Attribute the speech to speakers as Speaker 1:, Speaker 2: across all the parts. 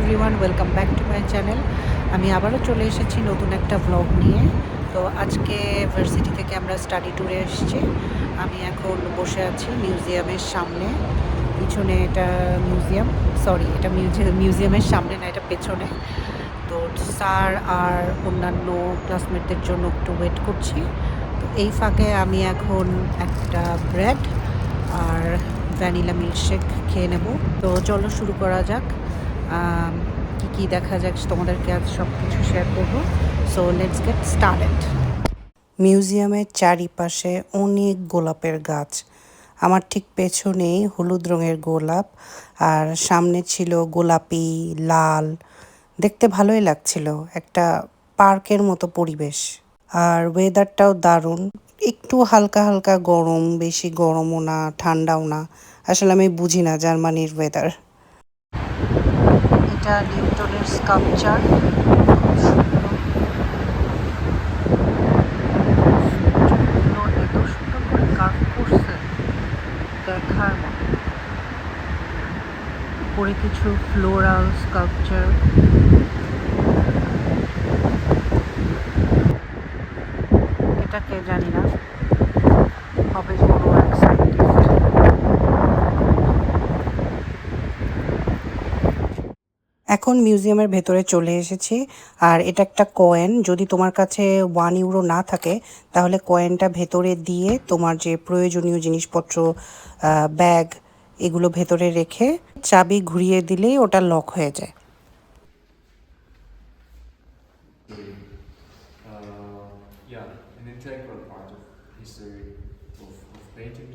Speaker 1: Everyone welcome back to my channel আমি আবারও চলে এসেছি নতুন একটা ব্লগ নিয়ে। তো আজকে ভার্সিটি থেকে আমরা স্টাডি ট্যুরে এসেছি। আমি এখন বসে আছি মিউজিয়ামের সামনে। পিছনে এটা মিউজিয়াম সরি এটা মিউজিয়াম মিউজিয়ামের সামনে না, এটা পেছনে। তো স্যার আর অন্যান্য ক্লাসমেটদের জন্য একটু ওয়েট করছি। তো এই ফাঁকে আমি এখন একটা ব্রেড আর ভ্যানিলা মিল্কশেক খেয়ে নেব। তো চলো শুরু করা যাক। কি কি দেখা যাক তোমাদেরকে আজ সব কিছু শেয়ার করব। সো লেটস গেট স্টার্টেড মিউজিয়ামের চারিপাশে অনেক গোলাপের গাছ। আমার ঠিক পেছনেই হলুদ রঙের গোলাপ, আর সামনে ছিল গোলাপি, লাল। দেখতে ভালোই লাগছিল, একটা পার্কের মতো পরিবেশ। আর ওয়েদারটাও দারুণ, একটু হালকা হালকা গরম, বেশি গরমও না, ঠান্ডাও না। আসলে আমি বুঝি না জার্মানির ওয়েদার এটা নিউটনের করছে দেখার উপরে কিছু ফ্লোরাল স্কাল্পচার এটা কে জানি না হবে কোনো এক সাইন্টিস্ট এখন মিউজিয়ামের ভেতরে চলে এসেছি। আর এটা একটা কয়েন যদি তোমার কাছে ওয়ান ইউরো না থাকে তাহলে কয়েনটা ভেতরে দিয়ে তোমার যে প্রয়োজনীয় জিনিসপত্র ব্যাগ এগুলো ভেতরে রেখে চাবি ঘুরিয়ে দিলেই ওটা লক হয়ে যায়।
Speaker 2: Uh, yeah, an integral part of history of, of painting.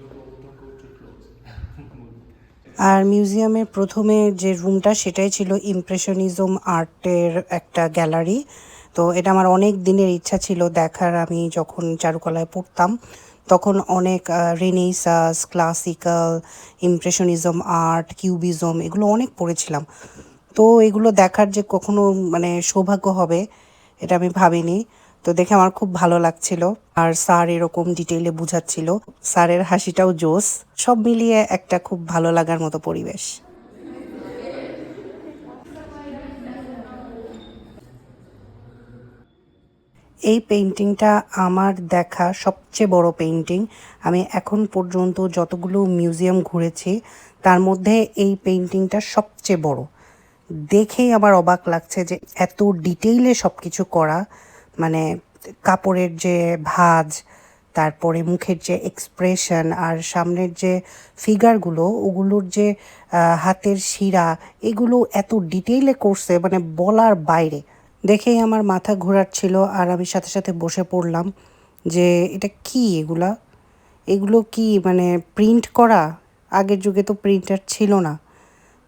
Speaker 1: আর মিউজিয়ামের প্রথমে যে রুমটা সেটাই ছিল ইমপ্রেশনিজম আর্টের একটা গ্যালারি তো এটা আমার অনেক দিনের ইচ্ছা ছিল দেখার। আমি যখন চারুকলায় পড়তাম, তখন অনেক Renaissance classical impressionism art cubism এগুলো অনেক পড়েছিলাম। তো এগুলো দেখার যে কখনো মানে সৌভাগ্য হবে, এটা আমি ভাবিনি। তো দেখে আমার খুব ভালো লাগছিল। আর স্যার এরকম ডিটেইলে বুঝাচ্ছিল। স্যারের হাসিটাও জোস সব মিলিয়ে একটা খুব ভালো লাগার মতো পরিবেশ। এই পেন্টিংটা আমার দেখা সবচেয়ে বড় পেন্টিং আমি এখন পর্যন্ত যতগুলো মিউজিয়াম ঘুরেছি, তার মধ্যে এই পেন্টিংটা সবচেয়ে বড়। দেখেই আমার অবাক লাগছে যে এত ডিটেইলে সব কিছু করা। মানে কাপড়ের যে ভাজ, তারপরে মুখের যে এক্সপ্রেশন আর সামনের যে ফিগারগুলো ওগুলোর যে হাতের শিরা, এগুলো এত ডিটেইলে করছে মানে বলার বাইরে। দেখেই আমার মাথা ঘোরাচ্ছিল আর আমি সাথে সাথে বসে পড়লাম যে এটা কি এগুলা? এগুলো কি মানে প্রিন্ট করা? আগের যুগে তো প্রিন্টার ছিল না।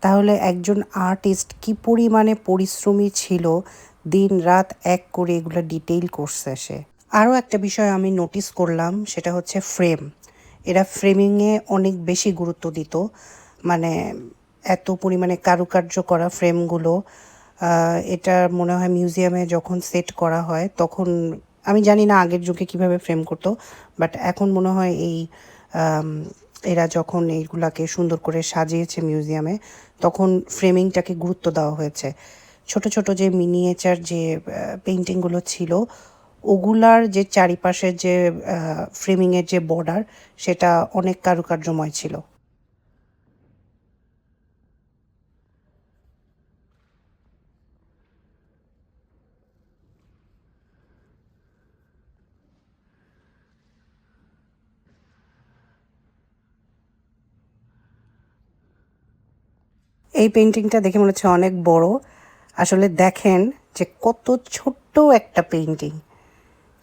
Speaker 1: তাহলে একজন আর্টিস্ট কি পরিমাণে পরিশ্রমী ছিল দিন রাত এক করে এগুলো ডিটেইল করছে সে। আরও একটা বিষয় আমি নোটিস করলাম, সেটা হচ্ছে ফ্রেম এরা ফ্রেমিংয়ে অনেক বেশি গুরুত্ব দিত। মানে এত পরিমাণে কারুকার্য করা ফ্রেমগুলো এটা মনে হয় মিউজিয়ামে যখন সেট করা হয়, তখন আমি জানি না আগের যুগে কীভাবে ফ্রেম করতো বাট এখন মনে হয় এই এরা যখন এইগুলাকে সুন্দর করে সাজিয়েছে মিউজিয়ামে তখন ফ্রেমিংটাকে গুরুত্ব দেওয়া হয়েছে। ছোট ছোট যে মিনিয়েচার যে পেন্টিংগুলো ছিল, ওগুলার যে চারিপাশের যে ফ্রেমিংয়ের যে বর্ডার সেটা অনেক কারুকার্যময় ছিল। এই পেন্টিংটা দেখে মনে হচ্ছে অনেক বড়। আসলে দেখেন যে কত ছোট্ট একটা পেন্টিং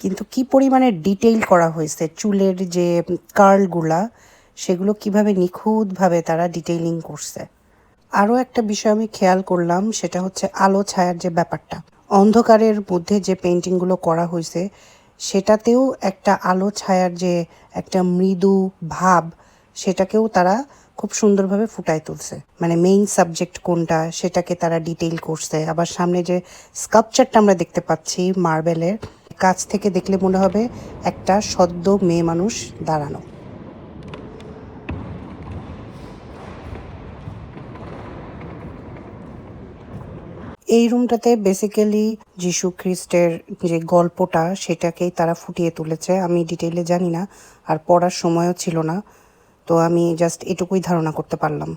Speaker 1: কিন্তু কি পরিমাণে ডিটেইল করা হয়েছে, চুলের যে কার্লগুলা সেগুলো কীভাবে নিখুঁতভাবে তারা ডিটেইলিং করছে। আরও একটা বিষয় আমি খেয়াল করলাম, সেটা হচ্ছে আলো ছায়ার যে ব্যাপারটা। অন্ধকারের মধ্যে যে পেন্টিংগুলো করা হয়েছে, সেটাতেও একটা আলো ছায়ার যে একটা মৃদু ভাব, সেটাকেও তারা খুব সুন্দরভাবে ফুটায় তুলছে। মানে মেইন সাবজেক্ট কোনটা, সেটাকে তারা ডিটেইল করছে। আবার সামনে যে স্কাল্পচারটা আমরা দেখতে পাচ্ছি মার্বেলের কাছ থেকে দেখলে মনে হবে একটা সদ্য মেয়ে মানুষ দাঁড়ানো। এই রুমটাতে বেসিক্যালি যিশু খ্রিস্টের যে গল্পটা, সেটাকেই তারা ফুটিয়ে তুলেছে। আমি ডিটেইলে জানি না, আর পড়ার সময়ও ছিল না। তো আমি জাস্ট এটুকুই ধারণা করতে পারলাম।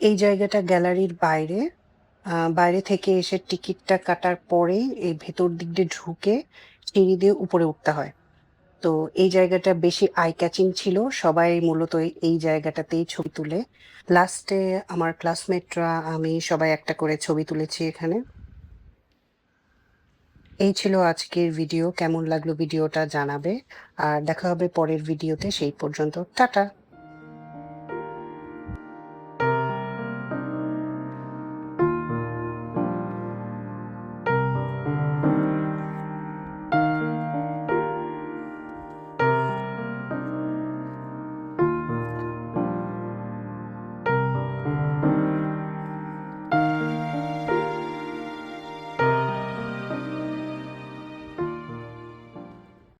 Speaker 1: এই জায়গাটা গ্যালারির বাইরে। বাইরে থেকে এসে টিকিটটা কাটার পরেই এই ভেতর দিক দিয়ে ঢুকে সিঁড়ি দিয়ে উপরে উঠতে হয়। তো এই জায়গাটা বেশি আই ক্যাচিং ছিল। সবাই মূলত এই- জায়গাটাতেই ছবি তুলে। লাস্টে আমার ক্লাসমেটরা আমি সবাই একটা করে ছবি তুলেছি এখানে। এই ছিল আজকের ভিডিও কেমন লাগল ভিডিওটা জানাবে। আর দেখা হবে পরের ভিডিওতে সেই পর্যন্ত, টাটা!